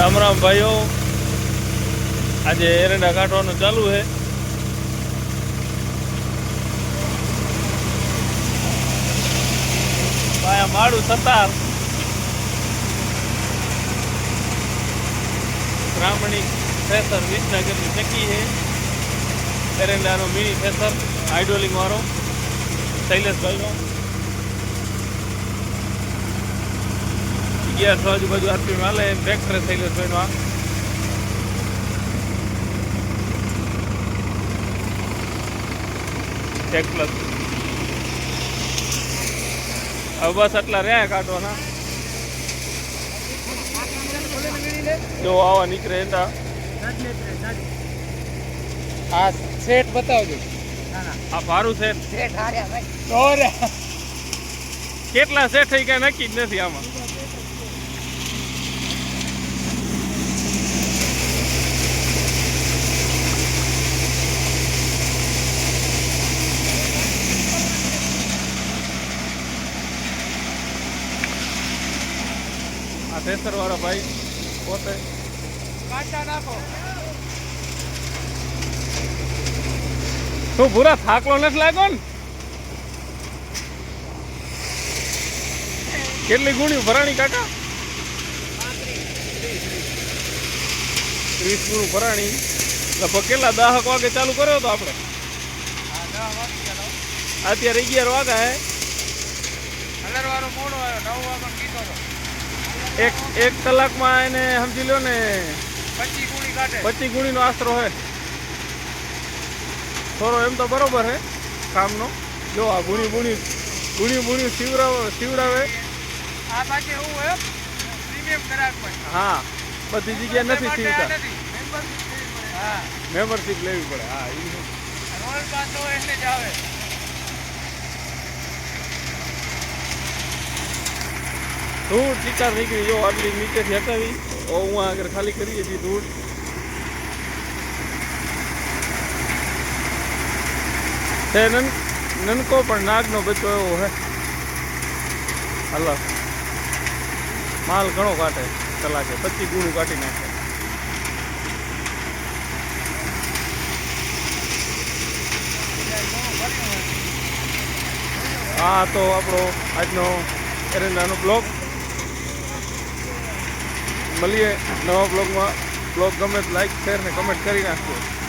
રામ રામ ભાઈઓ. આજે એરંડા કાઢવાનું ચાલુ છે. પાયા થતા સતાર બ્રાહ્મણી થ્રેસર વિસનગરની ચકી છે. એરંડાનો મિની થ્રેસર હાઇડ્રોલિંગ વાળો શૈલેષભાઈનો અગિયારસો આજુબાજુ આરપીએમ હાલે શૈલેષભાઈનો આ. ટેક પ્લસ હવે બસ આટલા રહ્યા કાઢવાના જો આવા નીકળે હતા આ સેટ બતાવજો. આ ભારું છે સેટ હાર્યા ભાઈ. કેટલા સેટ થઈ ગયા નક્કી જ નથી આમાં. આ થેસર વાળા ભાઈ પોતે. શું પૂરા થાકલો નથી લાગ્યો ને? કેટલી ગુણ્યું ભરાણી કાકા? ત્રીસ ગુણું ભરાણી. લગભગ કેટલા દાહક વાગે ચાલુ કર્યો હતો આપણે? અત્યારે અગિયાર વાગ્યા હે. મોડો આવ્યો નવ વાગે કીધો તો. એક એક કલાકમાં એને સમજી લો ને પચી ગુણી કાઢે. પચીસ ગુણીનો આશરો હે. થોડો એમ તો બરોબર હે કામનો. જો આ ગુણી ગુણી ગુણી ગુણી સીવડાવે સીવડાવે આ પાછી એવું હોય પ્રીમિયમ પણ હા બધી જગ્યાએ નથી સીવતા મેમ્બરશીપ લેવી પડે. હા રોલ પાસ હોય એટલે જ આવે. ધૂળ ચિકાર નીકળી જો આટલી નીચેથી હટાવી. હું આગળ ખાલી કરીએ છીએ ધૂળ. છે નન, નનકો પણ નાગનો બચ્ચો એવો હે. હલો. માલ ઘણો કાઢે, કલાકે પચીસ ગુણું કાઢી નાખે. આ તો આપણો આજનો એરંડાનો બ્લોગ. મળીએ નવા બ્લોગમાં બ્લોગ ગમે લાઈક શેર ને કમેન્ટ કરી નાખજો.